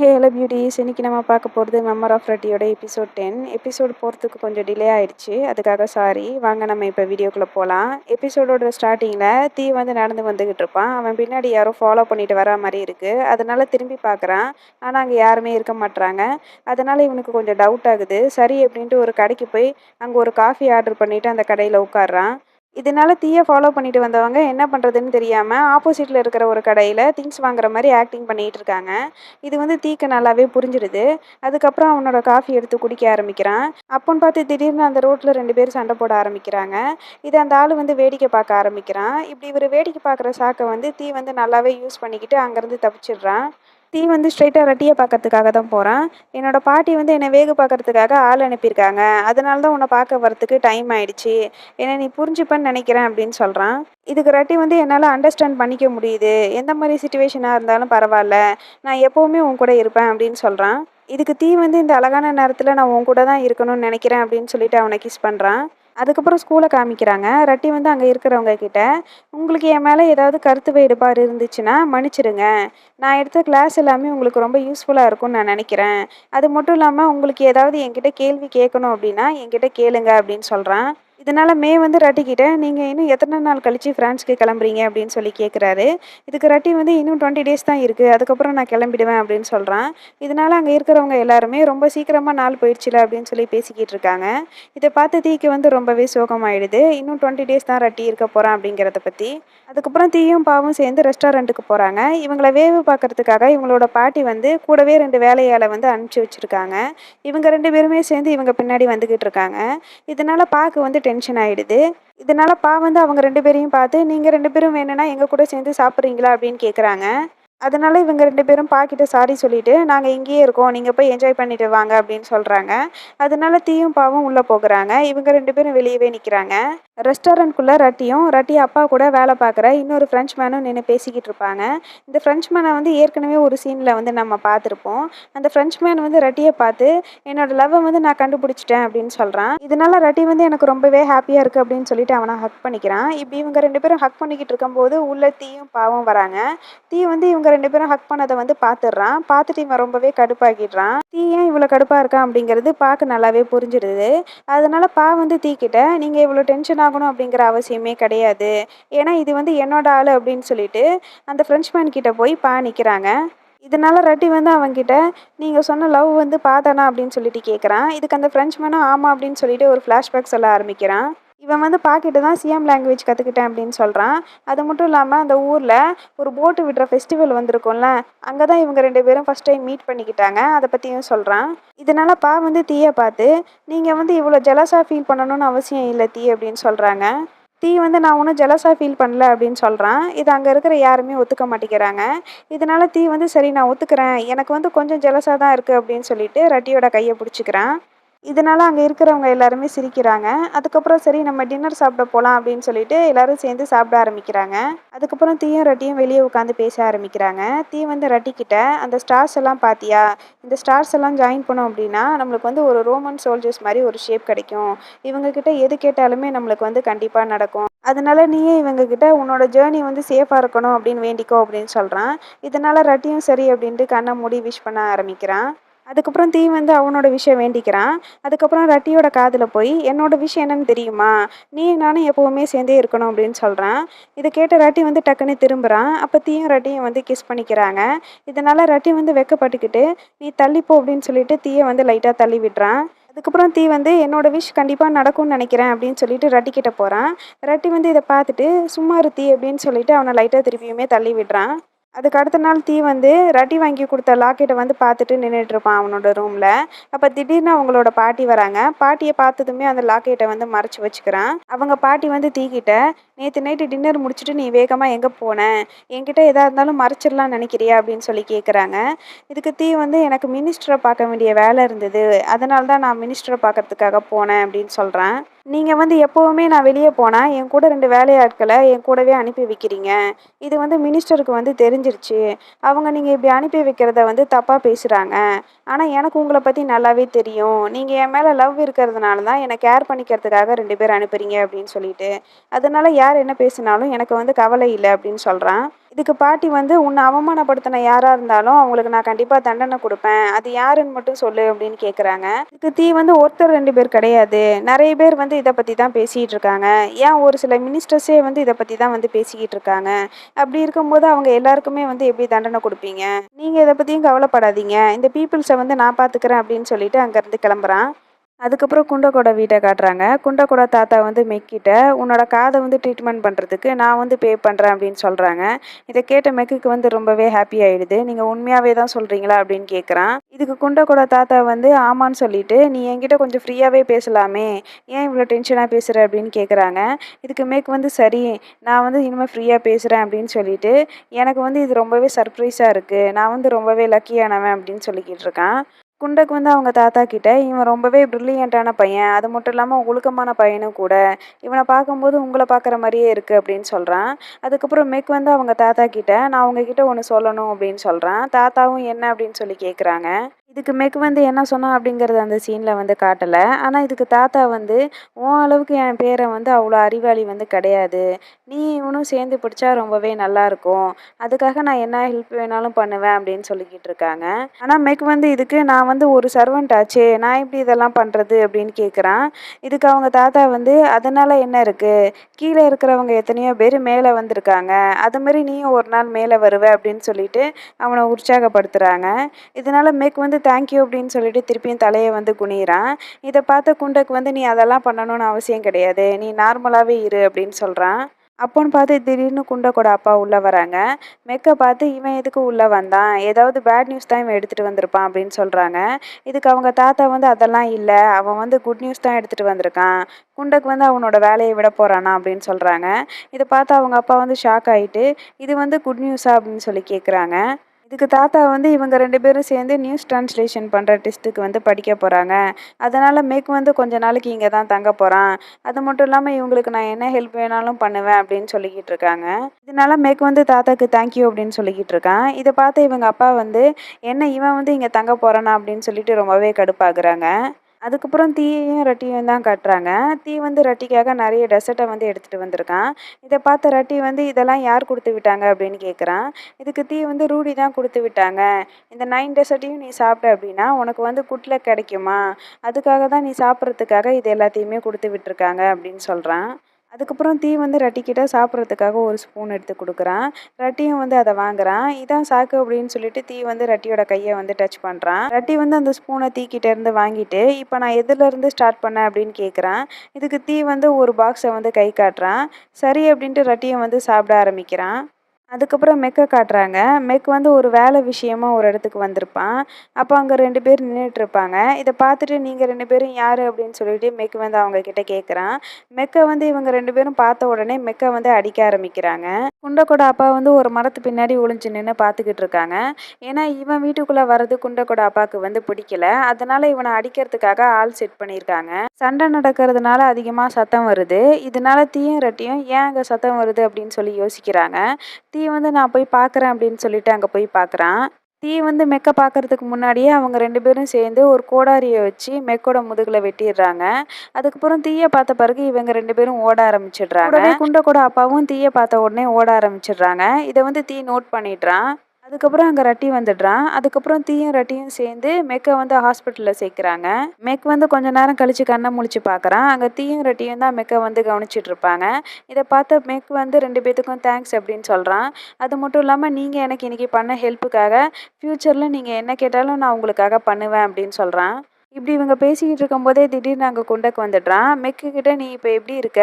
Hey hello beauties இன்றைக்கி நம்ம பார்க்க போகிறது மெம்மர் ஆஃப் ரெட்டியோட எபிசோட் டென் எபிசோடு போகிறதுக்கு கொஞ்சம் டிலே ஆகிடுச்சு அதுக்காக சாரி வாங்க நம்ம இப்போ வீடியோக்குள்ளே போகலாம் எபிசோடோட ஸ்டார்டிங்கில் தீ வந்து நடந்து வந்துக்கிட்டு இருப்பான். அவன் பின்னாடி யாரோ ஃபாலோ பண்ணிட்டு வர மாதிரி இருக்குது அதனால் திரும்பி பார்க்குறான். ஆனால் அங்கே யாருமே இருக்க மாட்டுறாங்க அதனால் இவனுக்கு கொஞ்சம் டவுட் ஆகுது. சரி அப்படின்ட்டு ஒரு கடைக்கு போய் அங்கே ஒரு காஃபி ஆர்டர் பண்ணிவிட்டு அந்த கடையில் உட்காடுறான் இதனால தீயை ஃபாலோ பண்ணிட்டு வந்தவங்க என்ன பண்ணுறதுன்னு தெரியாமல் ஆப்போசிட்டில் இருக்கிற ஒரு கடையில் திங்ஸ் வாங்குற மாதிரி ஆக்டிங் பண்ணிகிட்டு இருக்காங்க. இது வந்து தீக்கு நல்லாவே புரிஞ்சிடுது அதுக்கப்புறம் அவனோட காஃபி எடுத்து குடிக்க ஆரம்பிக்கிறான். அப்போன்னு பார்த்து திடீர்னு அந்த ரோட்டில் ரெண்டு பேரும் சண்டை போட ஆரம்பிக்கிறாங்க. இது அந்த ஆள் வந்து வேடிக்கை பார்க்க ஆரம்பிக்கிறான். இப்படி இவர் வேடிக்கை பார்க்குற சாக்கை வந்து தீ வந்து நல்லாவே யூஸ் பண்ணிக்கிட்டு அங்கேருந்து தப்பிச்சிடுறான். தீ வந்து ஸ்ட்ரைட்டாக ரெட்டியை பார்க்கறதுக்காக தான் போகிறான் என்னோடய பாட்டி வந்து என்னை வேகு பார்க்கறதுக்காக ஆள் அனுப்பியிருக்காங்க. அதனால தான் உன்னை பார்க்க வரத்துக்கு டைம் ஆயிடுச்சு. என்னை நீ புரிஞ்சுப்பேன்னு நினைக்கிறேன் அப்படின்னு சொல்கிறான் இதுக்கு ரெட்டி வந்து என்னால் அண்டர்ஸ்டாண்ட் பண்ணிக்க முடியுது. எந்த மாதிரி சுச்சுவேஷனாக இருந்தாலும் பரவாயில்ல. நான் எப்போவுமே உன் கூட இருப்பேன் அப்படின்னு சொல்கிறான் இதுக்கு தீ வந்து இந்த அழகான நேரத்தில் நான் உன் கூட தான் இருக்கணும்னு நினைக்கிறேன் அப்படின்னு சொல்லிட்டு அவனை கிஸ் பண்ணுறான் அதுக்கப்புறம் ஸ்கூலை காமிக்கிறாங்க. ரட்டி வந்து அங்கே இருக்கிறவங்க கிட்ட உங்களுக்கு என் மேலே ஏதாவது கருத்து வேறுபாடு இருந்துச்சுன்னா மன்னிச்சிடுங்க. நான் எடுத்த கிளாஸ் எல்லாமே உங்களுக்கு ரொம்ப யூஸ்ஃபுல்லாக இருக்கும்னு நான் நினைக்கிறேன். அது மட்டும் இல்லாமல் உங்களுக்கு ஏதாவது என்கிட்ட கேள்வி கேட்கணும் அப்படின்னா என்கிட்ட கேளுங்க அப்படின்னு சொல்கிறான் இதனால் மே வந்து ரட்டிக்கிட்ட நீங்கள் இன்னும் எத்தனை நாள் கழித்து ஃப்ரான்ஸ்க்கு கிளம்புறீங்க அப்படின்னு சொல்லி கேட்குறாரு இதுக்கு ரட்டி வந்து இன்னும் டுவெண்ட்டி டேஸ் தான் இருக்குது அதுக்கப்புறம் நான் கிளம்பிடுவேன் அப்படின்னு சொல்கிறான் இதனால் அங்கே இருக்கிறவங்க எல்லாருமே ரொம்ப சீக்கிரமாக நாள் போயிடுச்சுல அப்படின்னு சொல்லி பேசிக்கிட்டு இருக்காங்க. இதை பார்த்து தீக்கு வந்து ரொம்பவே சோகமாயிடுது. இன்னும் டுவெண்ட்டி டேஸ் தான் ரட்டி இருக்க போகிறான் அப்படிங்கிறத பற்றி அதுக்கப்புறம் தீயும் பாவும் சேர்ந்து ரெஸ்டாரண்ட்டுக்கு போகிறாங்க இவங்களை வேவு பார்க்கறதுக்காக இவங்களோட பாட்டி வந்து கூடவே ரெண்டு வேலையாளை வந்து அனுப்பிச்சி வச்சுருக்காங்க. இவங்க ரெண்டு பேருமே சேர்ந்து இவங்க பின்னாடி வந்துக்கிட்டு இருக்காங்க. இதனால் பாக்கு வந்து டென்ஷன் ஆகிடுது இதனால் பா வந்து அவங்க ரெண்டு பேரையும் பார்த்து நீங்கள் ரெண்டு பேரும் வேணும்னா எங்கள் கூட சேர்ந்து சாப்பிட்றீங்களா? அப்படின்னு கேட்குறாங்க அதனால இவங்க ரெண்டு பேரும் பாக்கிட்ட சாரி சொல்லிட்டு நாங்கள் இங்கேயே இருக்கோம். நீங்கள் போய் என்ஜாய் பண்ணிட்டு வாங்க. அப்படின்னு சொல்கிறாங்க அதனால தீயும் பாவும் உள்ளே போகிறாங்க. இவங்க ரெண்டு பேரும் வெளியவே நிற்கிறாங்க ரெஸ்டாரண்ட்குள்ளே ரட்டியும் ரட்டி அப்பா கூட வேலை பார்க்குற இன்னொரு ஃப்ரெஞ்ச் மேனும் நின்று பேசிக்கிட்டு இருப்பாங்க. இந்த ஃப்ரெஞ்ச் மேனை வந்து ஏற்கனவே ஒரு சீனில் வந்து நம்ம பார்த்துருப்போம். அந்த ஃப்ரெஞ்ச் மேன் வந்து ரட்டியை பார்த்து என்னோட லவ்வை வந்து நான் கண்டுபிடிச்சிட்டேன் அப்படின்னு சொல்கிறான் இதனால ரட்டி வந்து எனக்கு ரொம்பவே ஹாப்பியாக இருக்குது அப்படின்னு சொல்லிட்டு அவனை ஹக் பண்ணிக்கிறான். இப்படி இவங்க ரெண்டு பேரும் ஹக் பண்ணிக்கிட்டு இருக்கும்போது உள்ள தீயும் பாவம் வராங்க. தீ வந்து இவங்க ரெண்டு பேரும் ஹக் பண்ணதை வந்து பார்த்துடுறான். பார்த்துட்டு இவன் ரொம்பவே கடுப்பாக்கிடுறான். தீ ஏன் இவ்வளோ கடுப்பாக இருக்கான் அப்படிங்கிறது பார்க்க நல்லாவே புரிஞ்சிடுது. அதனால பா வந்து தீக்கிட்ட நீங்கள் இவ்வளோ டென்ஷன் ஆகணும் அப்படிங்கிற அவசியமே கிடையாது. ஏன்னா இது வந்து என்னோட ஆள் அப்படின்னு சொல்லிட்டு அந்த ஃப்ரெஞ்ச்மேன் கிட்ட போய் பா நிற்கிறாங்க இதனால் ரெட்டி வந்து அவன்கிட்ட நீங்கள் சொன்ன லவ் வந்து பார்த்தானா அப்படின்னு சொல்லிட்டு கேட்குறான் இதுக்கு அந்த ஃப்ரெஞ்ச்மேனும் ஆமாம் அப்படின்னு சொல்லிட்டு ஒரு ஃப்ளாஷ்பேக் சொல்ல ஆரம்பிக்கிறான். இவன் வந்து பாக்கிட்டு தான் சிஎம் லாங்குவேஜ் கற்றுக்கிட்டேன் அப்படின்னு சொல்கிறான் அது மட்டும் இல்லாமல் அந்த ஊரில் ஒரு போட்டு விடுற ஃபெஸ்டிவல் வந்திருக்கும்ல அங்கே தான் இவங்க ரெண்டு பேரும் ஃபஸ்ட் டைம் மீட் பண்ணிக்கிட்டாங்க. அதை பற்றியும் சொல்கிறான் இதனால் பா வந்து தீயை பார்த்து நீங்கள் வந்து இவ்வளோ ஜெலஸாக ஃபீல் பண்ணணும்னு அவசியம் இல்லை தீ அப்படின்னு சொல்கிறாங்க தீ வந்து நான் ஒன்றும் ஜெலஸாக ஃபீல் பண்ணல அப்படின்னு சொல்கிறான் இது அங்கே இருக்கிற யாருமே ஒத்துக்க மாட்டேங்கிறாங்க. இதனால் தீ வந்து சரி நான் ஒத்துக்கிறேன். எனக்கு வந்து கொஞ்சம் ஜெலஸாக தான் இருக்குது அப்படின்னு சொல்லிட்டு ரட்டியோட கையை பிடிச்சிக்கிறான். இதனால் அங்கே இருக்கிறவங்க எல்லாருமே சிரிக்கிறாங்க. அதுக்கப்புறம் சரி நம்ம டின்னர் சாப்பிட போகலாம் அப்படின்னு சொல்லிட்டு எல்லாரும் சேர்ந்து சாப்பிட ஆரம்பிக்கிறாங்க. அதுக்கப்புறம் தீயும் ரட்டியும் வெளியே உட்காந்து பேச ஆரம்பிக்கிறாங்க. தீ வந்து ரட்டிக்கிட்ட அந்த ஸ்டார்ஸ் எல்லாம் பார்த்தியா இந்த ஸ்டார்ஸ் எல்லாம் ஜாயின் பண்ணோம் அப்படின்னா நம்மளுக்கு வந்து ஒரு ரோமன் சோல்ஜர்ஸ் மாதிரி ஒரு ஷேப் கிடைக்கும். இவங்கக்கிட்ட எது கேட்டாலுமே நம்மளுக்கு வந்து கண்டிப்பாக நடக்கும். அதனால நீயே இவங்கக்கிட்ட உன்னோட ஜேர்னி வந்து சேஃபாக இருக்கணும் அப்படின்னு வேண்டிக்கோ அப்படின்னு சொல்கிறான் இதனால் ரட்டியும் சரி அப்படின்ட்டு கண்ணை மூடி விஷ் பண்ண ஆரம்பிக்கிறான். அதுக்கப்புறம் தீ வந்து அவனோட விஷயம் வேண்டிக்கிறான். அதுக்கப்புறம் ரட்டியோட காதில் போய் என்னோட விஷயம் என்னன்னு தெரியுமா? நீ நானும் எப்போவுமே சேர்ந்தே இருக்கணும் அப்படின்னு சொல்கிறான் இதை கேட்ட ரட்டி வந்து டக்குன்னு திரும்புகிறான் அப்போ தீயும் ரட்டியும் வந்து கிஸ் பண்ணிக்கிறாங்க. இதனால் ரட்டி வந்து வெக்கப்பட்டுக்கிட்டு நீ தள்ளிப்போ அப்படின்னு சொல்லிட்டு தீயை வந்து லைட்டாக தள்ளி விடுறான். அதுக்கப்புறம் தீ வந்து என்னோட விஷ் கண்டிப்பாக நடக்கும்னு நினைக்கிறேன் அப்படின்னு சொல்லிட்டு ரட்டி கிட்ட போகிறான் ரட்டி வந்து இதை பார்த்துட்டு சும்மா இரு தீ அப்படின்னு சொல்லிட்டு அவனை லைட்டாக திருப்பியுமே தள்ளி விடுறான். அதுக்கு அடுத்த நாள் தீ வந்து ரட்டி வாங்கி கொடுத்த லாக்கெட்டை வந்து பார்த்துட்டு நின்றுட்டு இருப்பான் அவனோட ரூமில் அப்போ திடீர்னு அவங்களோட பாட்டி வராங்க. பாட்டியை பார்த்ததுமே அந்த லாக்கெட்டை வந்து மறைச்சி வச்சுக்கிறான். அவங்க பாட்டி வந்து தீக்கிட்ட நேற்று நைட்டு டின்னர் முடிச்சுட்டு நீ வேகமாக எங்கே போன? என்கிட்ட எதாக இருந்தாலும் மறைச்சிடலாம் நினைக்கிறியா? அப்படின்னு சொல்லி கேட்குறாங்க இதுக்கு தீ வந்து எனக்கு மினிஸ்டரை பார்க்க வேண்டிய வேலை இருந்தது. அதனால தான் நான் மினிஸ்டரை பார்க்கறதுக்காக போனேன் அப்படின்னு சொல்கிறேன் நீங்கள் வந்து எப்போவுமே நான் வெளியே போனால் என் கூட ரெண்டு வேலையாட்களை என் கூடவே அனுப்பி வைக்கிறீங்க. இது வந்து மினிஸ்டருக்கு வந்து தெரிஞ்சிருச்சு. அவங்க நீங்கள் இப்படி அனுப்பி வைக்கிறத வந்து தப்பாக பேசுகிறாங்க ஆனால் எனக்கு உங்களை பற்றி நல்லாவே தெரியும். நீங்கள் என் மேலே லவ் இருக்கிறதுனால தான் என்னை கேர் பண்ணிக்கிறதுக்காக ரெண்டு பேர் அனுப்புறீங்க அப்படின்னு சொல்லிட்டு. அதனால யார் என்ன பேசினாலும் எனக்கு வந்து கவலை இல்லை அப்படின்னு சொல்கிறான் இதுக்கு பாட்டி வந்து உன்னை அவமானப்படுத்தின யாராக இருந்தாலும் அவங்களுக்கு நான் கண்டிப்பாக தண்டனை கொடுப்பேன். அது யாருன்னு மட்டும் சொல்லு அப்படின்னு கேட்குறாங்க இதுக்கு தீ வந்து ஒருத்தர் ரெண்டு பேர் கிடையாது. நிறைய பேர் வந்து இதை பற்றி தான் பேசிகிட்டு இருக்காங்க. ஏன் ஒரு சில மினிஸ்டர்ஸே வந்து இதை பற்றி தான் வந்து பேசிக்கிட்டு இருக்காங்க? அப்படி இருக்கும்போது அவங்க எல்லாருக்குமே வந்து எப்படி தண்டனை கொடுப்பீங்க? நீங்கள் இதை பற்றியும் கவலைப்படாதீங்க. இந்த பீப்புள்ஸை வந்து நான் பார்த்துக்கிறேன் அப்படின்னு சொல்லிட்டு அங்கேருந்து கிளம்புறான். அதுக்கப்புறம் குண்டக்கோட வீட்டை காட்டுறாங்க. குண்டக்கோட தாத்தா வந்து மெக்கிட்ட உன்னோட காதை வந்து ட்ரீட்மெண்ட் பண்ணுறதுக்கு நான் வந்து பே பண்ணுறேன் அப்படின்னு சொல்கிறாங்க இதை கேட்ட மெக்குக்கு வந்து ரொம்பவே ஹாப்பி ஆகிடுது நீங்கள் உண்மையாகவே தான் சொல்கிறீங்களா அப்படின்னு கேட்குறான் இதுக்கு குண்டக்கோட தாத்தா வந்து ஆமான்னு சொல்லிட்டு நீ என்கிட்ட கொஞ்சம் ஃப்ரீயாகவே பேசலாமே. ஏன் இவ்வளோ டென்ஷனாக பேசுகிற அப்படின்னு கேட்குறாங்க இதுக்கு மேக் வந்து சரி நான் வந்து இனிமேல் ஃப்ரீயாக பேசுகிறேன் அப்படின்னு சொல்லிட்டு எனக்கு வந்து இது ரொம்பவே சர்ப்ரைஸாக இருக்குது நான் வந்து ரொம்பவே லக்கியானவன் அப்படின்னு சொல்லிக்கிட்டு இருக்கான். குண்டக்கு வந்து அவங்க தாத்தா கிட்ட இவன் ரொம்பவே ப்ரில்லியண்ட்டான பையன். அது மட்டும் இல்லாமல் ஒழுக்கமான பையனும் கூட. இவனை பார்க்கும்போது உங்களை பார்க்குற மாதிரியே இருக்குது அப்படின்னு சொல்கிறான் அதுக்கப்புறம் மெக் வந்து அவங்க தாத்தா கிட்ட நான் உங்ககிட்ட ஒன்று சொல்லணும் அப்படின்னு சொல்கிறான் தாத்தாவும் என்ன அப்படின்னு சொல்லி கேட்குறாங்க இதுக்கு மேக்கு வந்து என்ன சொன்னான் அப்படிங்கிறது அந்த சீனில் வந்து காட்டலை. ஆனால் இதுக்கு தாத்தா வந்து உன் அளவுக்கு என் பேரை வந்து அவ்வளோ அறிவாளி வந்து கிடையாது. நீ இவனும் சேர்ந்து பிடிச்சா ரொம்பவே நல்லாயிருக்கும் அதுக்காக நான் என்ன ஹெல்ப் வேணாலும் பண்ணுவேன் அப்படின்னு சொல்லிக்கிட்டு இருக்காங்க. ஆனால் மெக் வந்து இதுக்கு நான் வந்து ஒரு சர்வெண்ட் ஆச்சே நான் எப்படி இதெல்லாம் பண்ணுறது அப்படின்னு கேட்குறான் இதுக்கு அவங்க தாத்தா வந்து அதனால் என்ன இருக்குது கீழே இருக்கிறவங்க எத்தனையோ பேர் மேலே வந்திருக்காங்க. அது மாதிரி நீயும் ஒரு நாள் மேலே வருவ அப்படின்னு சொல்லிட்டு அவனை உற்சாகப்படுத்துகிறாங்க இதனால் மெக் வந்து தேங்க்யூ அப்படின்னு சொல்லிட்டு திருப்பியும் தலையை வந்து குனிகிறான் இதை பார்த்த குண்டக்கு வந்து நீ அதெல்லாம் பண்ணணும்னு அவசியம் கிடையாது. நீ நார்மலாகவே இரு அப்படின்னு சொல்கிறான் அப்போன்னு பார்த்து திடீர்னு குண்டக்கோட அப்பா உள்ளே வராங்க. மெக்கை பார்த்து இவன் எதுக்கு உள்ளே வந்தான்? ஏதாவது பேட் நியூஸ் தான் இவன் எடுத்துகிட்டு வந்திருப்பான் அப்படின்னு சொல்கிறாங்க இதுக்கு அவங்க தாத்தா வந்து அதெல்லாம் இல்லை. அவன் வந்து குட் நியூஸ் தான் எடுத்துகிட்டு வந்திருக்கான். குண்டக்கு வந்து அவனோட வேலையை விட போகிறானா அப்படின்னு சொல்கிறாங்க இதை பார்த்து அவங்க அப்பா வந்து ஷாக் ஆகிட்டு இது வந்து குட் நியூஸா அப்படின்னு சொல்லி கேட்குறாங்க இதுக்கு தாத்தா வந்து இவங்க ரெண்டு பேரும் சேர்ந்து நியூஸ் ட்ரான்ஸ்லேஷன் பண்ணுற டெஸ்ட்டுக்கு வந்து படிக்க போகிறாங்க அதனால் மேக் வந்து கொஞ்ச நாளைக்கு இங்கே தான் தங்க போகிறான் அது மட்டும் இல்லாமல் இவங்களுக்கு நான் என்ன ஹெல்ப் வேணாலும் பண்ணுவேன் அப்படின்னு சொல்லிக்கிட்டு இருக்காங்க. இதனால மேக் வந்து தாத்தாக்கு தேங்க்யூ அப்படின்னு சொல்லிக்கிட்டு இருக்கான். இதை பார்த்து இவங்க அப்பா வந்து என்ன இவன் வந்து இங்கே தங்க போகிறானா அப்படின்னு சொல்லிட்டு ரொம்பவே கடுப்பாகுறாங்க. அதுக்கப்புறம் தீயையும் ரட்டியும் தான் காட்டுறாங்க. தீ வந்து ரட்டிக்காக நிறைய டெசர்ட்டை வந்து எடுத்துகிட்டு வந்திருக்கான். இதை பார்த்த ரட்டி வந்து இதெல்லாம் யார் கொடுத்து விட்டாங்க? அப்படின்னு கேட்குறான் இதுக்கு தீ வந்து ரூடி தான் கொடுத்து விட்டாங்க. இந்த நைன் டெசர்ட்டையும் நீ சாப்பிட்ட அப்படின்னா உனக்கு வந்து குட்டில் கிடைக்குமா? அதுக்காக தான் நீ சாப்பிட்றதுக்காக இது எல்லாத்தையுமே கொடுத்து விட்டுருக்காங்க அப்படின்னு சொல்கிறான் அதுக்கப்புறம் தீ வந்து ரட்டிக்கிட்ட சாப்பிட்றதுக்காக ஒரு ஸ்பூன் எடுத்து கொடுக்குறான். ரட்டியும் வந்து அதை வாங்குறான். இதான் சாக்கு அப்படின்னு சொல்லிட்டு தீ வந்து ரட்டியோட கையை வந்து டச் பண்ணுறான் ரட்டி வந்து அந்த ஸ்பூனை தீக்கிட்ட இருந்து வாங்கிட்டு இப்போ நான் எதுலேருந்து ஸ்டார்ட் பண்ணேன் அப்படின்னு கேட்குறான் இதுக்கு தீ வந்து ஒரு பாக்ஸை வந்து கை காட்டுறான். சரி அப்படின்ட்டு ரட்டியை வந்து சாப்பிட ஆரம்பிக்கிறான். அதுக்கப்புறம் மெக்கை காட்டுறாங்க. மெக் வந்து ஒரு வேலை விஷயமா ஒரு இடத்துக்கு வந்திருப்பான். அப்போ அங்கே ரெண்டு பேர் நின்றுட்டுருப்பாங்க இதை பார்த்துட்டு நீங்கள் ரெண்டு பேரும் யார் அப்படின்னு சொல்லிட்டு மெக் வந்து அவங்க கிட்ட கேட்குறான் மெக்கை வந்து இவங்க ரெண்டு பேரும் பார்த்த உடனே மெக்கை வந்து அடிக்க ஆரம்பிக்கிறாங்க. குண்டக்கொட அப்பா வந்து ஒரு மரத்து பின்னாடி ஒளிஞ்சு நின்று பார்த்துக்கிட்டு இருக்காங்க. ஏன்னா இவன் வீட்டுக்குள்ளே வர்றது குண்டக்கொட அப்பாவுக்கு வந்து பிடிக்கல. அதனால இவனை அடிக்கிறதுக்காக ஆள் செட் பண்ணியிருக்காங்க. சண்டை நடக்கிறதுனால அதிகமாக சத்தம் வருது. இதனால தீயும் ரெட்டியும் ஏன் அங்கே சத்தம் வருது அப்படின்னு சொல்லி யோசிக்கிறாங்க. தீ வந்து நான் போய் பார்க்குறேன் அப்படின்னு சொல்லிட்டு அங்கே போய் பார்க்குறான் தீ வந்து மெக்கை பார்க்கறதுக்கு முன்னாடியே அவங்க ரெண்டு பேரும் சேர்ந்து ஒரு கோடாரியை வச்சு மெக்கோட முதுகில் வெட்டிடுறாங்க. அதுக்கப்புறம் தீயை பார்த்த பிறகு இவங்க ரெண்டு பேரும் ஓட ஆரம்பிச்சிடுறாங்க. குண்டை கூட அப்பாவும் தீயை பார்த்த உடனே ஓட ஆரம்பிச்சிடுறாங்க. இதை வந்து தீ நோட் பண்ணிடுறான். அதுக்கப்புறம் அங்கே ரட்டி வந்துடுறான். அதுக்கப்புறம் தீயும் ரட்டியும் சேர்ந்து மெக்கை வந்து ஹாஸ்பிட்டலில் சேர்க்குறாங்க. மெக் வந்து கொஞ்ச நேரம் கழித்து கண்ணை முழிச்சு பார்க்குறான். அங்கே தீயும் ரட்டியும் தான் மெக்கை வந்து கவனிச்சிட்டு இருப்பாங்க. இதை பார்த்த மெக் வந்து ரெண்டு பேத்துக்கும் தேங்க்ஸ் அப்படின்னு சொல்கிறான் அது மட்டும் இல்லாமல் நீங்கள் எனக்கு இன்றைக்கி பண்ண ஹெல்ப்புக்காக ஃப்யூச்சரில் நீங்கள் என்ன கேட்டாலும் நான் உங்களுக்காக பண்ணுவேன் அப்படின்னு சொல்கிறான் இப்படி இவங்க பேசிக்கிட்டு இருக்கும்போதே திடீர்னு அங்கே கொண்டக்கு வந்துடுறான். மெக்குக்கிட்ட நீ இப்போ எப்படி இருக்க?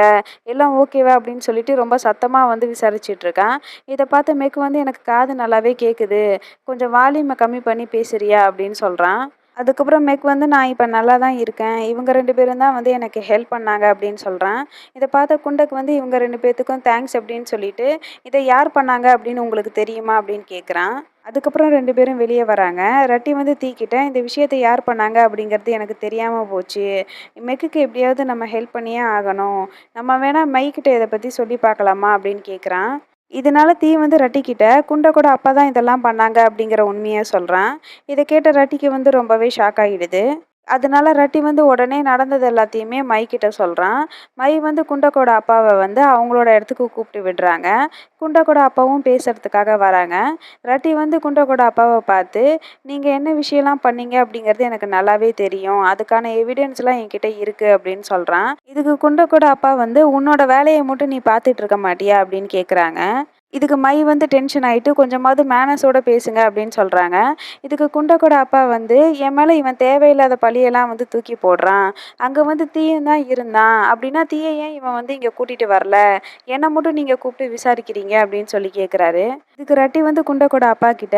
எல்லாம் ஓகேவா அப்படின்னு சொல்லிட்டு ரொம்ப சத்தமாக வந்து விசாரிச்சிட்ருக்கான் இதை பார்த்த மெக்கு வந்து எனக்கு காது நல்லாவே கேட்குது கொஞ்சம் வால்யூமை கம்மி பண்ணி பேசுறியா? அப்படின்னு சொல்கிறான் அதுக்கப்புறம் மெக் வந்து நான் இப்போ நல்லா தான் இருக்கேன். இவங்க ரெண்டு பேரும் தான் வந்து எனக்கு ஹெல்ப் பண்ணாங்க அப்படின்னு சொல்கிறான் இதை பார்த்த குண்டக்கு வந்து இவங்க ரெண்டு பேர்த்துக்கும் தேங்க்ஸ் அப்படின்னு சொல்லிட்டு இதை யார் பண்ணாங்க? அப்படின்னு உங்களுக்கு தெரியுமா? அப்படின்னு கேட்குறான் அதுக்கப்புறம் ரெண்டு பேரும் வெளியே வராங்க. ரட்டி வந்து தீக்கிட்ட இந்த விஷயத்தை யார் பண்ணாங்க அப்படிங்கிறது எனக்கு தெரியாமல் போச்சு. மெக்குக்கு எப்படியாவது நம்ம ஹெல்ப் பண்ணியே ஆகணும். நம்ம வேணால் மைக்கிட்ட இதை பற்றி சொல்லி பார்க்கலாமா அப்படின்னு கேட்குறான் இதனால தீ வந்து ரட்டிக்கிட்ட குண்டை கூட அப்பா தான் இதெல்லாம் பண்ணாங்க அப்படிங்கிற உண்மையை சொல்கிறான் இதை கேட்ட ரட்டிக்கு வந்து ரொம்பவே ஷாக் ஆகிடுது அதனால ரட்டி வந்து உடனே நடந்தது எல்லாத்தையுமே மை சொல்கிறான் மை வந்து குண்டக்கோட அப்பாவை வந்து அவங்களோட இடத்துக்கு கூப்பிட்டு விடுறாங்க. குண்டக்கோட அப்பாவும் பேசுகிறதுக்காக வராங்க. ரட்டி வந்து குண்டக்கோட அப்பாவை பார்த்து நீங்கள் என்ன விஷயம்லாம் பண்ணீங்க? அப்படிங்கிறது எனக்கு நல்லாவே தெரியும். அதுக்கான எவிடன்ஸ்லாம் என்கிட்ட இருக்குது அப்படின்னு சொல்கிறான் இதுக்கு குண்டக்கோட அப்பா வந்து உன்னோட வேலையை மட்டும் நீ பார்த்துட்டு இருக்க மாட்டியா? அப்படின்னு கேட்குறாங்க இதுக்கு மை வந்து டென்ஷன் ஆகிட்டு கொஞ்சமாவது மேனஸோட பேசுங்க அப்படின்னு சொல்கிறாங்க இதுக்கு குண்டக்கோட அப்பா வந்து என் மேலே இவன் தேவையில்லாத பழியெல்லாம் வந்து தூக்கி போடுறான். அங்கே வந்து தீயன் தான் இருந்தான். அப்படின்னா தீயை ஏன் இவன் வந்து இங்கே கூட்டிகிட்டு வரல? என்னை மட்டும் நீங்கள் கூப்பிட்டு விசாரிக்கிறீங்க? அப்படின்னு சொல்லி கேட்குறாரு இதுக்கு ரட்டி வந்து குண்டக்கோட அப்பா கிட்ட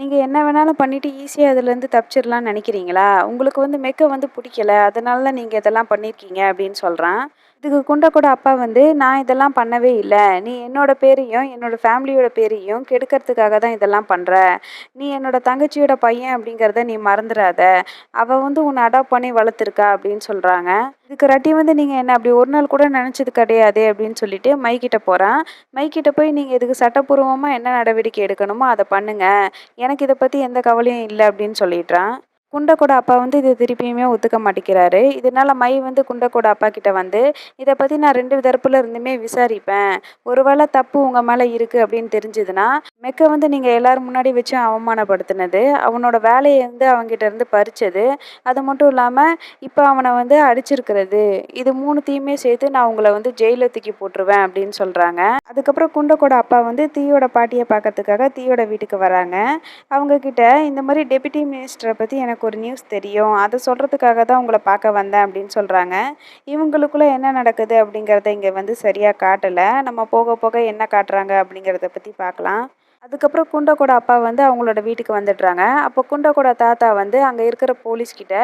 நீங்கள் என்ன வேணாலும் பண்ணிவிட்டு ஈஸியாக அதுலேருந்து தப்பிச்சிடலான்னு நினைக்கிறீங்களா? உங்களுக்கு வந்து மெக்க வந்து பிடிக்கல. அதனால தான் நீங்கள் இதெல்லாம் பண்ணியிருக்கீங்க அப்படின்னு சொல்கிறான் இதுக்கு குண்டக்கோட அப்பா வந்து நான் இதெல்லாம் பண்ணவே இல்லை. நீ என்னோட பேரையும் என்னோட ஃபேமிலியோட பேரையும் கெடுக்கிறதுக்காக தான் இதெல்லாம் பண்ணுற நீ என்னோட தங்கச்சியோட பையன் அப்படிங்கிறத நீ மறந்துடாத அவள் வந்து உன்னை அடாப்ட் பண்ணி வளர்த்துருக்கா அப்படின்னு சொல்கிறாங்க இதுக்கு ரட்டி வந்து நீங்கள் என்ன அப்படி ஒரு நாள் கூட நினச்சது கிடையாது அப்படின்னு சொல்லிட்டு மைக்கிட்ட போகிறான் மைக்கிட்ட போய் நீங்கள் இதுக்கு சட்டப்பூர்வமாக என்ன நடவடிக்கை எடுக்கணுமோ அதை பண்ணுங்கள் எனக்கு இதை பற்றி எந்த கவலையும் இல்லை அப்படின்னு சொல்லிடுறான் குண்டக்கோட அப்பா வந்து இது திருப்பியுமே ஒத்துக்க மாட்டேங்கிறாரு. இதனால மை வந்து குண்டக்கோட அப்பா கிட்ட வந்து இதை பற்றி நான் ரெண்டு தரப்புல இருந்துமே விசாரிப்பேன். ஒருவேளை தப்பு உங்கள் மேலே இருக்குது அப்படின்னு தெரிஞ்சதுன்னா மெக்க வந்து நீங்கள் எல்லாரும் முன்னாடி வச்சு அவமானப்படுத்தினது அவனோட வேலையை வந்து அவங்ககிட்ட இருந்து பறிச்சது அது மட்டும் இல்லாமல் இப்போ அவனை வந்து அடிச்சிருக்கிறது. இது மூணுத்தையுமே சேர்த்து நான் உங்களை வந்து ஜெயிலில் தூக்கி போட்டுருவேன் அப்படின்னு சொல்கிறாங்க அதுக்கப்புறம் குண்டக்கோட அப்பா வந்து தீயோட பாட்டியை பார்க்கறதுக்காக தீயோட வீட்டுக்கு வராங்க. அவங்க கிட்ட இந்த மாதிரி டெபுட்டி மினிஸ்டரை பற்றி எனக்கு எனக்கு ஒரு நியூஸ் தெரியும். அதை சொல்கிறதுக்காக தான் உங்களை பார்க்க வந்தேன் அப்படின்னு சொல்கிறாங்க இவங்களுக்குள்ளே என்ன நடக்குது அப்படிங்கிறத இங்கே வந்து சரியாக காட்டலை. நம்ம போக போக என்ன காட்டுறாங்க அப்படிங்கிறத பற்றி பார்க்கலாம். அதுக்கப்புறம் குண்டக்கோட அப்பா வந்து அவங்களோட வீட்டுக்கு வந்துடுறாங்க. அப்போ குண்டக்கோட தாத்தா வந்து அங்கே இருக்கிற போலீஸ்கிட்ட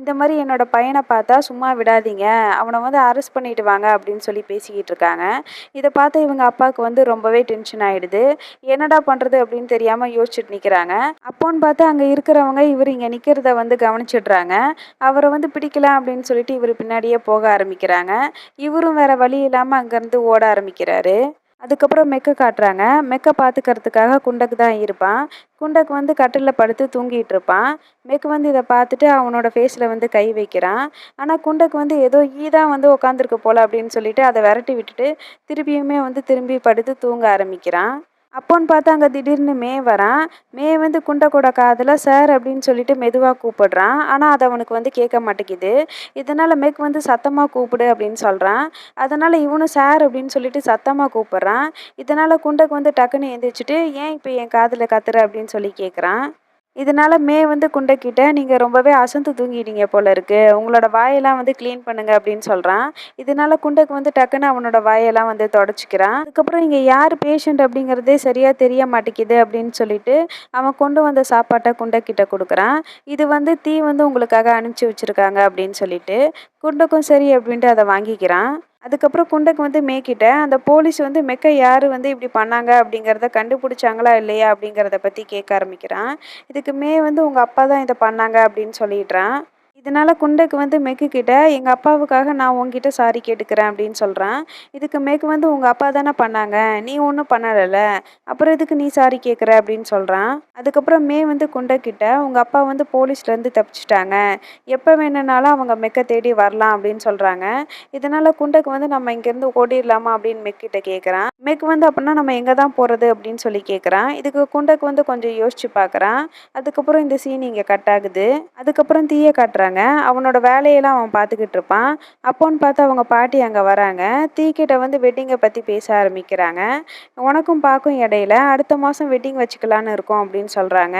இந்த மாதிரி என்னோட பையனை பார்த்தா சும்மா விடாதீங்க. அவனை வந்து அரெஸ்ட் பண்ணிட்டு வாங்க அப்படின்னு சொல்லி பேசிக்கிட்டு இருக்காங்க. இதை பார்த்து இவங்க அப்பாவுக்கு வந்து ரொம்பவே டென்ஷன் ஆகிடுது என்னடா பண்ணுறது அப்படின்னு தெரியாமல் யோசிச்சுட்டு நிற்கிறாங்க அப்போன்னு பார்த்து அங்கே இருக்கிறவங்க இவர் இங்கே நிற்கிறத வந்து கவனிச்சிடுறாங்க. அவரை வந்து பிடிக்கல அப்படின்னு சொல்லிட்டு இவர் பின்னாடியே போக ஆரம்பிக்கிறாங்க. இவரும் வேற வழி இல்லாமல் அங்கேருந்து ஓட ஆரம்பிக்கிறாரு. அதுக்கப்புறம் மெக்க காட்டுறாங்க. மெக்க பார்த்துக்கிறதுக்காக குண்டக்கு தான் இருப்பான். குண்டக்கு வந்து கட்டிலில் படுத்து தூங்கிட்டு இருப்பான். மெக்கு வந்து இதை பார்த்துட்டு அவனோட ஃபேஸில் வந்து கை வைக்கிறான். ஆனால் குண்டக்கு வந்து ஏதோ ஈதான் வந்து உட்காந்துருக்கு போல் அப்படின்னு சொல்லிட்டு அதை விரட்டி விட்டுட்டு திருப்பியுமே வந்து திரும்பி படுத்து தூங்க ஆரம்பிக்கிறான். அப்போன்னு பார்த்தா அங்கே திடீர்னு மே வரான். மே வந்து குண்டை கூட காதில் சார் அப்படின்னு சொல்லிட்டு மெதுவாக கூப்பிடுறான். ஆனால் அது அவனுக்கு வந்து கேட்க மாட்டேங்குது. இதனால் மேக் வந்து சத்தமாக கூப்பிடு அப்படின்னு சொல்கிறான் அதனால் இவனும் சார் அப்படின்னு சொல்லிட்டு சத்தமாக கூப்பிட்றான். இதனால் குண்டக்கு வந்து டக்குன்னு எழுந்திரிச்சிட்டு ஏன் இப்போ என் காதில் கத்துற? அப்படின்னு சொல்லி கேட்குறான் இதனால மே வந்து குண்டைக்கிட்ட நீங்கள் ரொம்பவே அசந்து தூங்கிட்டீங்க போல இருக்குது உங்களோட வாயெல்லாம் வந்து க்ளீன் பண்ணுங்க அப்படின்னு சொல்கிறான் இதனால குண்டைக்கு வந்து டக்குன்னு அவனோட வாயெல்லாம் வந்து தொடச்சிக்கிறான். அதுக்கப்புறம் நீங்கள் யார் பேஷண்ட் அப்படிங்கிறதே சரியாக தெரிய மாட்டேங்குது அப்படின்னு சொல்லிட்டு அவன் கொண்டு வந்த சாப்பாட்டை குண்டைக்கிட்ட கொடுக்குறான். இது வந்து தீ வந்து உங்களுக்காக அனுப்பிச்சி வச்சுருக்காங்க அப்படின்னு சொல்லிட்டு குண்டக்கும் சரி அப்படின்ட்டு அதை வாங்கிக்கிறான். அதுக்கப்புறம் குண்டக்கு வந்து மேக்கிட்ட அந்த போலீஸ் வந்து மெக்க யார் வந்து இப்படி பண்ணாங்க? அப்படிங்கிறத கண்டுபிடிச்சாங்களா இல்லையா? அப்படிங்கிறத பற்றி கேட்க ஆரம்பிக்கிறான். இதுக்கு மே வந்து உங்கள் அப்பா தான் இதை பண்ணாங்க அப்படின்னு சொல்லிடுறான். இதனால் குண்டக்கு வந்து மெக்கு கிட்ட எங்கள் அப்பாவுக்காக நான் உங்ககிட்ட சாரி கேட்டுக்கிறேன் அப்படின்னு சொல்கிறான் இதுக்கு மேக்கு வந்து உங்கள் அப்பா தானே பண்ணாங்க நீ ஒன்றும் பண்ணலைல்ல. அப்புறம் இதுக்கு நீ சாரி கேட்குற அப்படின்னு சொல்கிறான் அதுக்கப்புறம் மே வந்து குண்டக்கிட்ட உங்கள் அப்பா வந்து போலீஸ்லேருந்து தப்பிச்சிட்டாங்க. எப்போ வேணுன்னாலும் அவங்க மெக்க தேடி வரலாம் அப்படின்னு சொல்கிறாங்க இதனால் குண்டக்கு வந்து நம்ம இங்கேருந்து ஓடிடலாமா அப்படின்னு மெக்கிட்ட கேட்குறான் மெக் வந்து அப்படின்னா நம்ம எங்கே தான் போகிறது அப்படின்னு சொல்லி கேட்குறான் இதுக்கு குண்டக்கு வந்து கொஞ்சம் யோசிச்சு பார்க்குறான் அதுக்கப்புறம் இந்த சீன் இங்கே கட் ஆகுது. அதுக்கப்புறம் தீயை காட்டுறாங்க. அவனோட வேலையெல்லாம் அவன் பார்த்துக்கிட்டு இருப்பான். அப்போன்னு பார்த்து அவங்க பாட்டி அங்கே வராங்க. தீக்கிட்ட வந்து வெட்டிங்கை பற்றி பேச ஆரம்பிக்கிறாங்க. உனக்கும் பார்க்கும் இடையில அடுத்த மாதம் வெட்டிங் வச்சுக்கலான்னு இருக்கோம் அப்படின்னு சொல்கிறாங்க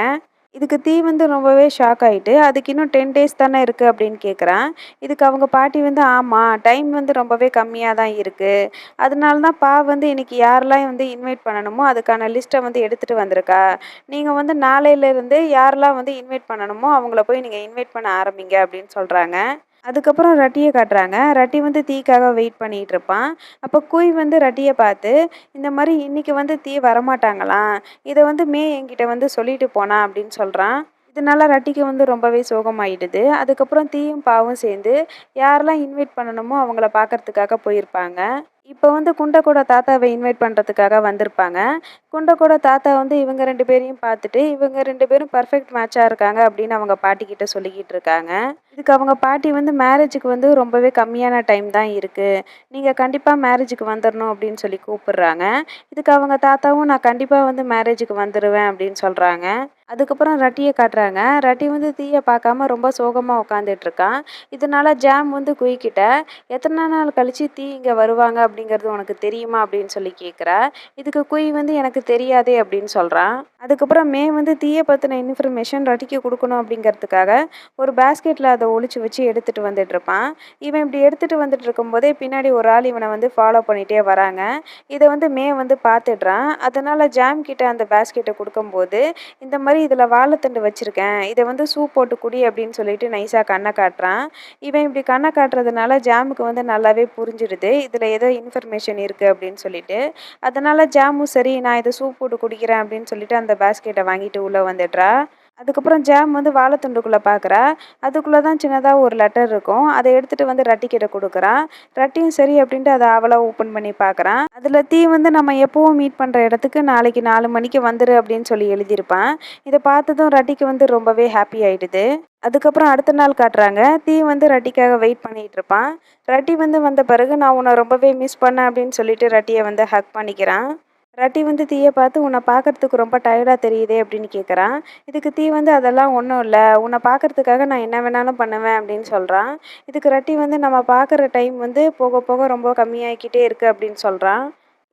இதுக்கு தீ வந்து ரொம்பவே ஷாக் ஆகிட்டு அதுக்கு இன்னும் டென் டேஸ் தானே இருக்குது அப்படின்னு கேட்குறான் இதுக்கு அவங்க பாட்டி வந்து ஆமாம் டைம் வந்து ரொம்பவே கம்மியாக தான் இருக்குது அதனால தான் பா வந்து இன்றைக்கி யாரெல்லாம் வந்து இன்வைட் பண்ணணுமோ அதுக்கான லிஸ்ட்டை வந்து எடுத்துகிட்டு வந்திருக்கா. நீங்கள் வந்து நாளையிலேருந்து யாரெல்லாம் வந்து இன்வைட் பண்ணணுமோ அவங்கள போய் நீங்கள் இன்வைட் பண்ண ஆரம்பிங்க அப்படின்னு சொல்கிறாங்க அதுக்கப்புறம் ரட்டியை காட்டுறாங்க. ரட்டி வந்து தீக்காக வெயிட் பண்ணிகிட்டு இருப்பான் அப்போ குய் வந்து ரட்டியை பார்த்து இந்த மாதிரி இன்றைக்கி வந்து தீ வரமாட்டாங்களாம். இதை வந்து மே என்கிட்ட வந்து சொல்லிட்டு போனான் அப்படின்னு சொல்கிறான் இதனால ரட்டிக்கு வந்து ரொம்பவே சோகமாயிடுது. அதுக்கப்புறம் தீயும் பாவும் சேர்ந்து யாரெல்லாம் இன்வைட் பண்ணணுமோ அவங்கள பார்க்கறதுக்காக போயிருப்பாங்க. இப்போ வந்து குண்டக்கூட தாத்தாவை இன்வைட் பண்ணுறதுக்காக வந்திருப்பாங்க. குண்டக்கூட தாத்தா வந்து இவங்க ரெண்டு பேரையும் பார்த்துட்டு இவங்க ரெண்டு பேரும் பர்ஃபெக்ட் மேட்சாக இருக்காங்க அப்படின்னு அவங்க பாட்டிக்கிட்ட சொல்லிக்கிட்டு இருக்காங்க. இதுக்கு அவங்க பாட்டி வந்து மேரேஜுக்கு வந்து ரொம்பவே கம்மியான டைம் தான் இருக்குது நீங்கள் கண்டிப்பாக மேரேஜுக்கு வந்துடணும் அப்படின்னு சொல்லி கூப்பிடுறாங்க. இதுக்கு அவங்க தாத்தாவும் நான் கண்டிப்பாக வந்து மேரேஜுக்கு வந்துடுவேன் அப்படின்னு சொல்கிறாங்க அதுக்கப்புறம் ரட்டியை காட்டுறாங்க. ரட்டி வந்து தீயை பார்க்காம ரொம்ப சோகமாக உட்காந்துட்டு இருக்கான் இதனால ஜாம் வந்து குயிக்கிட்ட. எத்தனை நாள் கழித்து தீ இங்கே வருவாங்க அப்படிங்கிறது உனக்கு தெரியுமா அப்படின்னு சொல்லி கேட்குறா இதுக்கு குய் வந்து எனக்கு தெரியாதே அப்படின்னு சொல்கிறான் அதுக்கப்புறம் மே வந்து தீயை பற்றின இன்ஃபர்மேஷன் ரட்டிக்கு கொடுக்கணும் அப்படிங்கிறதுக்காக ஒரு பேஸ்கெட்டில் அதை ஒழிச்சு வச்சு எடுத்துகிட்டு வந்துட்டு இருப்பான். இவன் இப்படி எடுத்துகிட்டு வந்துட்டு இருக்கும்போதே பின்னாடி ஒரு ஆள் இவனை வந்து ஃபாலோ பண்ணிகிட்டே வராங்க. இதை வந்து மே வந்து பார்த்துடுறான். அதனால் ஜாம் கிட்ட அந்த பேஸ்கெட்டை கொடுக்கும்போது இந்த மாதிரி இதில் வாழைத்தண்டு வச்சுருக்கேன். இதை வந்து சூப் போட்டு குடி அப்படின்னு சொல்லிட்டு நைஸாக கண்ணை காட்டுறான். இவன் இப்படி கண்ணை காட்டுறதுனால ஜாமுக்கு வந்து நல்லாவே புரிஞ்சிடுது. இதில் ஏதோ இன்ஃபர்மேஷன் இருக்குது அப்படின்னு சொல்லிட்டு. அதனால் ஜாமும் சரி நான் இதை சூப் போட்டு குடிக்கிறேன் அப்படின்னு சொல்லிட்டு அந்த பேஸ்கெட்டை வாங்கிட்டு உள்ளே வந்துடுறா. அதுக்கப்புறம் ஜாம் வந்து வாழைத்துண்டுக்குள்ளே பார்க்குறா. அதுக்குள்ளே தான் சின்னதாக ஒரு லெட்டர் இருக்கும். அதை எடுத்துகிட்டு வந்து ரட்டிக்கிட்ட கொடுக்குறான் ரட்டியும் சரி அப்படின்ட்டு அதை அவளாக ஓப்பன் பண்ணி பார்க்குறான். அதில் தீ வந்து நம்ம எப்போவும் மீட் பண்ணுற இடத்துக்கு நாளைக்கு நாலு மணிக்கு வந்துரு அப்படின்னு சொல்லி எழுதியிருப்பான். இதை பார்த்ததும் ரட்டிக்கு வந்து ரொம்பவே ஹாப்பி ஆகிடுது அதுக்கப்புறம் அடுத்த நாள் காட்டுறாங்க. தீ வந்து ரட்டிக்காக வெயிட் பண்ணிகிட்டு இருப்பான். ரட்டி வந்து வந்த பிறகு நான் உன்னை ரொம்பவே மிஸ் பண்ணேன் அப்படின்னு சொல்லிட்டு ரட்டியை வந்து ஹக் பண்ணிக்கிறான். ரட்டி வந்து தீயை பார்த்து உன்னை பார்க்கறதுக்கு ரொம்ப டயர்டாக தெரியுதே அப்படின்னு கேட்குறான் இதுக்கு தீ வந்து அதெல்லாம் ஒன்றும் இல்லை. உன்னை பார்க்கறதுக்காக நான் என்ன வேணாலும் பண்ணுவேன் அப்படின்னு சொல்கிறான் இதுக்கு ரட்டி வந்து நம்ம பார்க்குற டைம் வந்து போக போக ரொம்ப கம்மியாகிக்கிட்டே இருக்குது அப்படின்னு சொல்கிறான்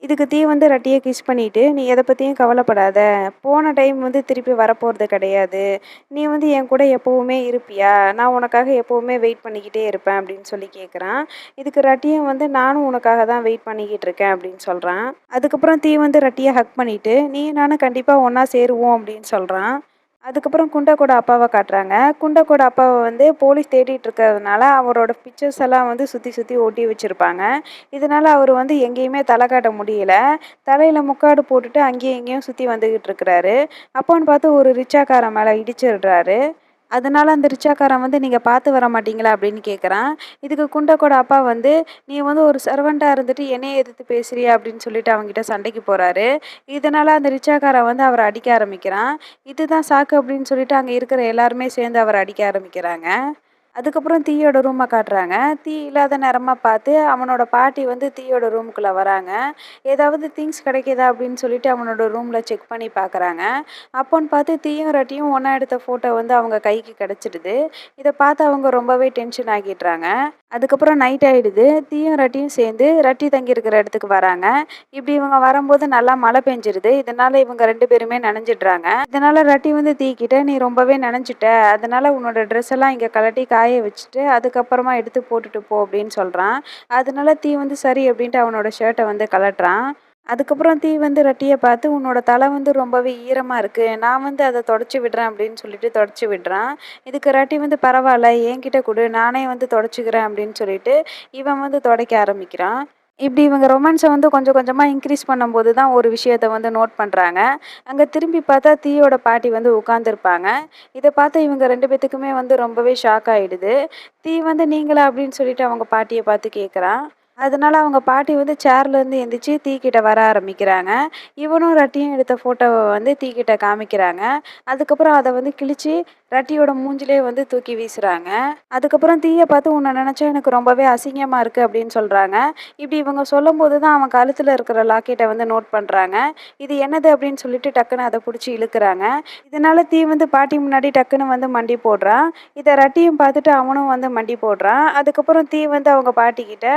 இதுக்கு தீ வந்து ரட்டியை கிஸ் பண்ணிவிட்டு நீ எதை பற்றியும் கவலைப்படாத. போன டைம் வந்து திருப்பி வரப்போகிறது கிடையாது. நீ வந்து என் கூட எப்போவுமே இருப்பியா? நான் உனக்காக எப்போவுமே வெயிட் பண்ணிக்கிட்டே இருப்பேன் அப்படின்னு சொல்லி கேட்குறான் இதுக்கு ரட்டியும் வந்து நானும் உனக்காக தான் வெயிட் பண்ணிக்கிட்டு இருக்கேன் அப்படின்னு சொல்கிறான் அதுக்கப்புறம் தீ வந்து ரட்டியை ஹக் பண்ணிவிட்டு நீ நானும் கண்டிப்பாக ஒன்றா சேருவோம் அப்படின்னு சொல்கிறான் அதுக்கப்புறம் குண்டக்கோட அப்பாவை காட்டுறாங்க. குண்டக்கோட அப்பாவை வந்து போலீஸ் தேடிட்டு இருக்கிறதுனால அவரோட பிக்சர்ஸ் எல்லாம் வந்து சுற்றி சுற்றி ஒட்டி வச்சுருப்பாங்க. இதனால் அவர் வந்து எங்கேயுமே தலை காட்ட முடியல. தலையில் முக்காடு போட்டுட்டு அங்கேயும் இங்கேயும் சுற்றி வந்துக்கிட்டு இருக்கிறாரு. அப்போன்னு பார்த்து ஒரு ரிச்சாக்காரன் மேலே இடிச்சிடுறாரு. அதனால் அந்த ரிச்சாக்காரன் வந்து நீங்கள் பார்த்து வர மாட்டீங்களா? அப்படின்னு கேட்குறான் இதுக்கு குண்டக்கோட அப்பா வந்து நீ வந்து ஒரு சர்வெண்ட்டாக இருந்துட்டு என்னையே எதிர்த்து பேசுறியா? அப்படின்னு சொல்லிட்டு அவங்ககிட்ட சண்டைக்கு போகிறாரு இதனால் அந்த ரிச்சாக்காரன் வந்து அவரை அடிக்க ஆரம்பிக்கிறான். இதுதான் சாக்கு அப்படின்னு சொல்லிட்டு அங்கே இருக்கிற எல்லாருமே சேர்ந்து அவரை அடிக்க ஆரம்பிக்கிறாங்க. அதுக்கப்புறம் தீயோட ரூமை காட்டுறாங்க. தீ இல்லாத நேரமாக பார்த்து அவனோட பாட்டி வந்து தீயோட ரூமுக்குள்ளே வராங்க. ஏதாவது திங்ஸ் கிடைக்கிதா அப்படின்னு சொல்லிட்டு அவனோட ரூமில் செக் பண்ணி பார்க்குறாங்க. அப்போன்னு பார்த்து தீயும் ரட்டியும் ஒன்றா எடுத்த ஃபோட்டோ வந்து அவங்க கைக்கு கிடச்சிடுது. இதை பார்த்து அவங்க ரொம்பவே டென்ஷன் ஆகிடுறாங்க. அதுக்கப்புறம் நைட் ஆகிடுது தீயும் ரட்டியும் சேர்ந்து ரட்டி தங்கியிருக்கிற இடத்துக்கு வராங்க. இப்படி இவங்க வரும்போது நல்லா மழை பெஞ்சிருது. இதனால் இவங்க ரெண்டு பேருமே நனைஞ்சிடுறாங்க. இதனால் ரட்டி வந்து தீக்கிட்ட. நீ ரொம்பவே நனைஞ்சிட்ட. அதனால் உன்னோட ட்ரெஸ் எல்லாம் இங்கே கலட்டி காய வச்சுட்டு அதுக்கப்புறமா எடுத்து போட்டுட்டு போ அப்படின்னு சொல்கிறான் அதனால தீ வந்து சரி அப்படின்ட்டு அவனோட ஷர்ட்டை வந்து கலட்டுறான் அதுக்கப்புறம் தீ வந்து ரட்டியை பார்த்து உன்னோட தலை வந்து ரொம்பவே ஈரமாக இருக்குது நான் வந்து அதை தொடச்சி விடுறேன் அப்படின்னு சொல்லிட்டு தொடச்சி விடுறான். இதுக்கு ரட்டி வந்து பரவாயில்ல. என்கிட்ட கொடு. நானே வந்து தொடச்சிக்கிறேன் அப்படின்னு சொல்லிட்டு இவன் வந்து துடைக்க ஆரம்பிக்கிறான். இப்படி இவங்க ரொமான்ஸை வந்து கொஞ்சம் கொஞ்சமாக இன்க்ரீஸ் பண்ணும்போது தான் ஒரு விஷயத்த வந்து நோட் பண்ணுறாங்க அங்கே திரும்பி பார்த்தா தீயோட பாட்டி வந்து உட்காந்துருப்பாங்க இதை பார்த்து இவங்க ரெண்டு பேத்துக்குமே வந்து ரொம்பவே ஷாக் ஆகிடுது தீ வந்து நீங்களா? அப்படின்னு சொல்லிட்டு அவங்க பாட்டியை பார்த்து கேட்குறான் அதனால அவங்க பாட்டி வந்து சேர்லேருந்து எந்திரிச்சு தீக்கிட்ட வர ஆரம்பிக்கிறாங்க. இவனும் ரட்டியும் எடுத்த ஃபோட்டோவை வந்து தீக்கிட்ட காமிக்கிறாங்க. அதுக்கப்புறம் அதை வந்து கிழிச்சு ரட்டியோட மூஞ்சிலே வந்து தூக்கி வீசுகிறாங்க அதுக்கப்புறம் தீயை பார்த்து உன்னை நினச்சா எனக்கு ரொம்பவே அசிங்கமாக இருக்குது அப்படின்னு சொல்கிறாங்க இப்படி இவங்க சொல்லும்போது தான் அவன் கழுத்தில் இருக்கிற லாக்கெட்டை வந்து நோட் பண்ணுறாங்க இது என்னது அப்படின்னு சொல்லிட்டு டக்குன்னு அதை பிடிச்சி இழுக்கிறாங்க. இதனால தீ வந்து பாட்டி முன்னாடி டக்குன்னு வந்து மண்டி போடுறான். இதை ரட்டியும் பார்த்துட்டு அவனும் வந்து மண்டி போடுறான். அதுக்கப்புறம் தீ வந்து அவங்க பாட்டிக்கிட்ட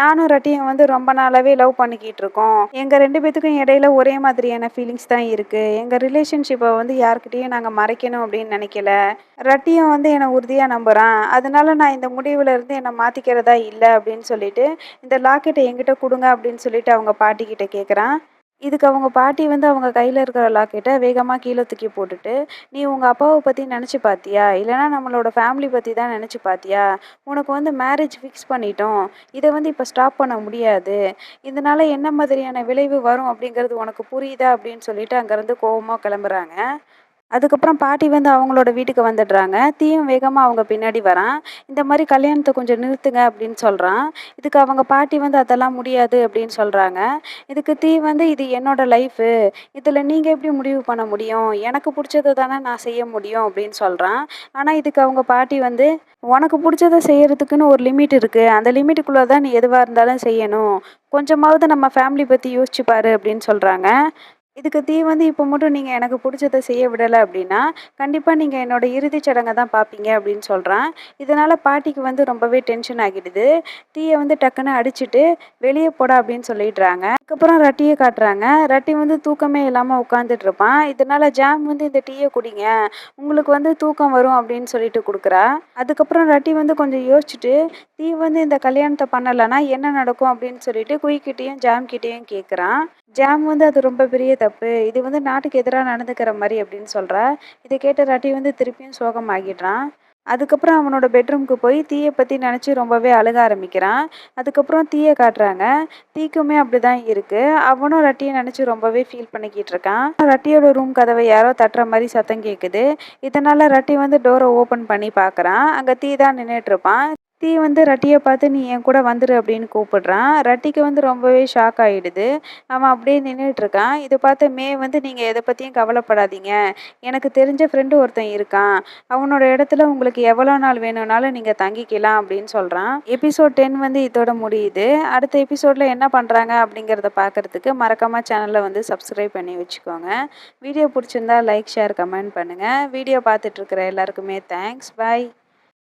நானும் ரட்டியும் வந்து ரொம்ப நாளாகவே லவ் பண்ணிக்கிட்டு இருக்கோம். எங்கள் ரெண்டு பேத்துக்கும் இடையில ஒரே மாதிரியான ஃபீலிங்ஸ் தான் இருக்குது எங்கள் ரிலேஷன்ஷிப்பை வந்து யார்கிட்டயும் நாங்கள் மறைக்கணும் அப்படின்னு நினைக்கல. ரட்டியும் வந்து என்னை உறுதியாக நம்புகிறான் அதனால நான் இந்த முடிவில் இருந்து என்னை மாற்றிக்கிறதா இல்லை அப்படின்னு சொல்லிட்டு இந்த லாக்கெட்டை எங்கிட்ட கொடுங்க அப்படின்னு சொல்லிட்டு அவங்க பாட்டிக்கிட்ட கேட்குறான் இதுக்கு அவங்க பாட்டி வந்து அவங்க கையில் இருக்கிற லாக்கெட்டை வேகமாக கீழே தூக்கி போட்டுட்டு நீ உங்கள் அப்பாவை பற்றி நினச்சி பார்த்தியா இல்லைனா நம்மளோட ஃபேமிலி பற்றி தான் நினச்சி பார்த்தியா உனக்கு வந்து மேரேஜ் ஃபிக்ஸ் பண்ணிட்டோம். இதை வந்து இப்போ ஸ்டாப் பண்ண முடியாது. இதனால் என்ன மாதிரியான விளைவு வரும் அப்படிங்கிறது உனக்கு புரியுதா? அப்படின்னு சொல்லிட்டு அங்கேருந்து கோவமாக கிளம்புறாங்க. அதுக்கப்புறம் பாட்டி வந்து அவங்களோட வீட்டுக்கு வந்துடுறாங்க. தீயும் வேகமாக அவங்க பின்னாடி வரான். இந்த மாதிரி கல்யாணத்தை கொஞ்சம் நிறுத்துங்க அப்படின்னு சொல்கிறான் இதுக்கு அவங்க பாட்டி வந்து அதெல்லாம் முடியாது அப்படின்னு சொல்கிறாங்க இதுக்கு தீ வந்து இது என்னோட லைஃபு இதில் நீங்கள் எப்படி முடிவு பண்ண முடியும்? எனக்கு பிடிச்சது தானே நான் செய்ய முடியும் அப்படின்னு சொல்கிறான் ஆனால் இதுக்கு அவங்க பாட்டி வந்து உனக்கு பிடிச்சத செய்கிறதுக்குன்னு ஒரு லிமிட் இருக்குது அந்த லிமிட்டுக்குள்ளே தான் நீ எதுவாக இருந்தாலும் செய்யணும். கொஞ்சமாவது நம்ம ஃபேமிலி பற்றி யோசிச்சு பாரு அப்படின்னு சொல்கிறாங்க இதுக்கு தீ வந்து இப்போ மட்டும் நீங்கள் எனக்கு பிடிச்சத செய்ய விடலை அப்படின்னா கண்டிப்பாக நீங்கள் என்னோட இறுதிச் சடங்கை தான் பார்ப்பீங்க அப்படின்னு சொல்கிறான் இதனால் பாட்டிக்கு வந்து ரொம்பவே டென்ஷன் ஆகிடுது. தீயை வந்து டக்குன்னு அடிச்சுட்டு வெளியே போடா அப்படின்னு சொல்லிடுறாங்க. அதுக்கப்புறம் ரட்டியை காட்டுறாங்க. ரட்டி வந்து தூக்கமே இல்லாமல் உட்காந்துட்டு இருப்பான். இதனால் ஜாம் வந்து இந்த டீயை குடிங்க. உங்களுக்கு வந்து தூக்கம் வரும் அப்படின்னு சொல்லிட்டு கொடுக்குறா. அதுக்கப்புறம் ரட்டி வந்து கொஞ்சம் யோசிச்சுட்டு தீ வந்து இந்த கல்யாணத்தை பண்ணலைன்னா என்ன நடக்கும் அப்படின்னு சொல்லிட்டு குயிக்கிட்டேயும் ஜாம் கிட்டேயும் கேட்குறான் ஜாம் வந்து அது ரொம்ப பெரிய தப்பு இது வந்து நாட்டுக்கு எதிராக நடந்துக்கிற மாதிரி அப்படின்னு சொல்கிறா இதை கேட்ட ரட்டி வந்து திருப்பியும் சோகமாகிடுறான். அதுக்கப்புறம் அவனோட பெட்ரூம்க்கு போய் தீயை பற்றி நினச்சி ரொம்பவே அழுக ஆரம்பிக்கிறான். அதுக்கப்புறம் தீயை காட்டுறாங்க. தீக்குமே அப்படி தான் இருக்குது அவனும் ரட்டியை நினச்சி ரொம்பவே ஃபீல் பண்ணிக்கிட்டு இருக்கான். ரட்டியோட ரூம் கதவை யாரோ தட்டுற மாதிரி சத்தம் கேட்குது இதனால் ரட்டி வந்து டோரை ஓப்பன் பண்ணி பார்க்குறான் அங்கே தீ தான் நின்றுட்டு இருப்பான். தீ வந்து ரட்டியை பார்த்து நீ என் கூட வந்துடு அப்படின்னு கூப்பிடுறான். ரட்டிக்கு வந்து ரொம்பவே ஷாக் ஆகிடுது அவன் அப்படியே நின்றுட்டு இருக்கான் இதை பார்த்து மே வந்து நீங்கள் எதை பற்றியும் கவலைப்படாதீங்க. எனக்கு தெரிஞ்ச ஃப்ரெண்டு ஒருத்தன் இருக்கான். அவனோட இடத்துல உங்களுக்கு எவ்வளோ நாள் வேணும்னாலும் நீங்கள் தங்கிக்கலாம் அப்படின்னு சொல்கிறான் எபிசோட் டென் வந்து இதோட முடியுது. அடுத்த எபிசோடில் என்ன பண்ணுறாங்க அப்படிங்கிறத பார்க்குறதுக்கு மறக்காமல் சேனலை வந்து சப்ஸ்கிரைப் பண்ணி வச்சுக்கோங்க. வீடியோ பிடிச்சிருந்தா லைக் ஷேர் கமெண்ட் பண்ணுங்கள் வீடியோ பார்த்துட்ருக்குற எல்லாருக்குமே தேங்க்ஸ் பாய்